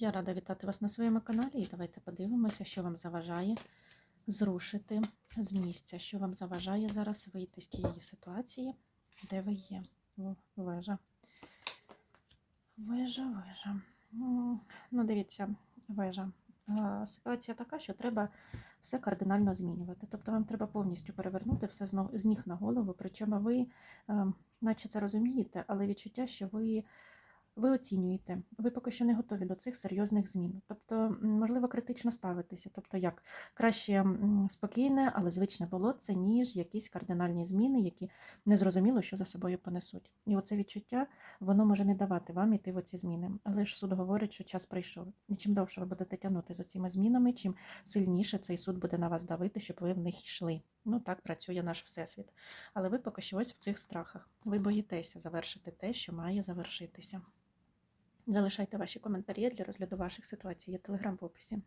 Я рада вітати вас на своєму каналі і давайте подивимося, що вам заважає зрушити з місця, що вам заважає зараз вийти з тієї ситуації, де ви є. О, Вежа. Вежа, вежа. Ну, дивіться, вежа. Ситуація така, що треба все кардинально змінювати. Тобто вам треба повністю перевернути все з ніг на голову. Причому ви, е, наче це розумієте, але відчуття, що ви ви оцінюєте, ви поки що не готові до цих серйозних змін. Тобто, можливо, критично ставитися. Тобто, як краще спокійне, але звичне болотце, ніж якісь кардинальні зміни, які незрозуміло, що за собою понесуть. І оце відчуття воно може не давати вам іти в оці зміни. Але ж суд говорить, що час прийшов. І чим довше ви будете тягнути з оціми змінами, чим сильніше цей суд буде на вас давити, щоб ви в них йшли. Ну так працює наш всесвіт. Але ви поки що ось в цих страхах. Ви боїтеся завершити те, що має завершитися. Залишайте ваші коментарі для розгляду ваших ситуацій. Є телеграм в описі.